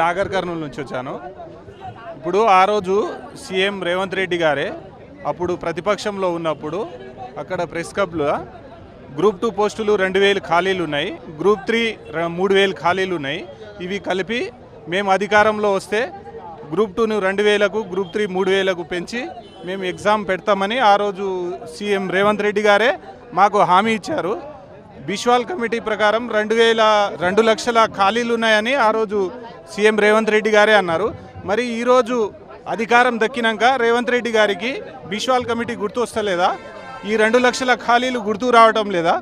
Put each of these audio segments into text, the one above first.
నాగర్ కర్నూలు నుంచి వచ్చాను. ఇప్పుడు ఆ రోజు సీఎం రేవంత్ రెడ్డి గారే అప్పుడు ప్రతిపక్షంలో ఉన్నప్పుడు అక్కడ ప్రెస్ క్లబ్లో గ్రూప్ టూ పోస్టులు రెండు వేలు ఖాళీలు ఉన్నాయి. గ్రూప్ త్రీ ర- మూడు వేలు ఖాళీలు ఉన్నాయి. ఇవి కలిపి మేము అధికారంలో వస్తే గ్రూప్ టూను రెండు వేలకు గ్రూప్ త్రీ మూడు వేలకు పెంచి మేము ఎగ్జామ్ పెడతామని ఆ రోజు సీఎం రేవంత్ రెడ్డి గారే మాకు హామీ ఇచ్చారు. బిశ్వాల్ కమిటీ ప్రకారం రెండు వేల రెండు లక్షల ఖాళీలు ఉన్నాయని ఆ రోజు సీఎం రేవంత్ రెడ్డి గారే అన్నారు. మరి ఈరోజు అధికారం దక్కినాక రేవంత్ రెడ్డి గారికి బిశ్వాల్ కమిటీ గుర్తు వస్తలేదా? ఈ రెండు లక్షల ఖాళీలు గుర్తు రావటం లేదా?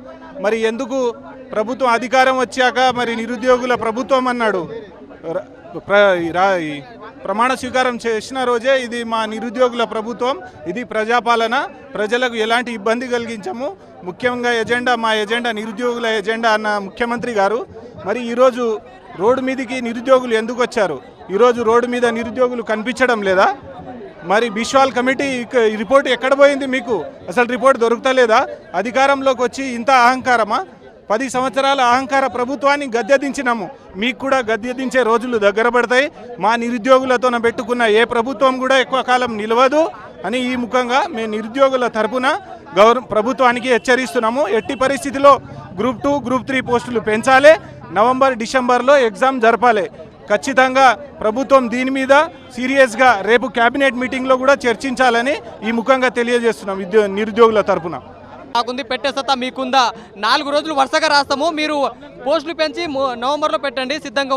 మరి ఎందుకు ప్రభుత్వం అధికారం వచ్చాక మరి నిరుద్యోగుల ప్రభుత్వం అన్నాడు? ప్రమాణ స్వీకారం చేసిన రోజే ఇది మా నిరుద్యోగుల ప్రభుత్వం ఇది ప్రజాపాలన. ప్రజలకు ఎలాంటి ఇబ్బంది కలిగించము. ముఖ్యంగా ఎజెండా మా ఎజెండా నిరుద్యోగుల ఎజెండా అన్న ముఖ్యమంత్రి గారు. మరి ఈరోజు రోడ్డు మీదకి నిరుద్యోగులు ఎందుకు వచ్చారు? ఈరోజు రోడ్డు మీద నిరుద్యోగులు కనిపించడం లేదా? మరి బిశ్వాల్ కమిటీ ఇక- రిపోర్ట్ ఎక్కడ పోయింది మీకు? అసలు రిపోర్ట్ దొరుకుతలేదా? అధికారంలోకి వచ్చి ఇంత అహంకారమా? పది సంవత్సరాల అహంకార ప్రభుత్వాన్ని గద్దెదించినాము. మీకు కూడా గద్దెదించే రోజులు దగ్గర పడతాయి. మా నిరుద్యోగులతో పెట్టుకున్న ఏ ప్రభుత్వం కూడా ఎక్కువ కాలం నిలవదు అని ఈ ముఖంగా మేము నిరుద్యోగుల తరపున గౌరవ ప్రభుత్వానికి హెచ్చరిస్తున్నాము. ఎట్టి పరిస్థితిలో గ్రూప్ టూ గ్రూప్ త్రీ పోస్టులు పెంచాలి. నవంబర్ డిసెంబర్లో ఎగ్జామ్ జరపాలి. ఖచ్చితంగా ప్రభుత్వం దీని మీద సీరియస్గా రేపు కేబినెట్ మీటింగ్లో కూడా చర్చించాలని ఈ ముఖంగా తెలియజేస్తున్నాం విద్యో నిరుద్యోగుల తరపున. మాకుంది పెట్టే సత్తా మీకుందా? నాలుగు రోజులు వరుసగా రాస్తాము. మీరు పోస్టులు పెంచి నవంబర్లో పెట్టండి సిద్ధంగా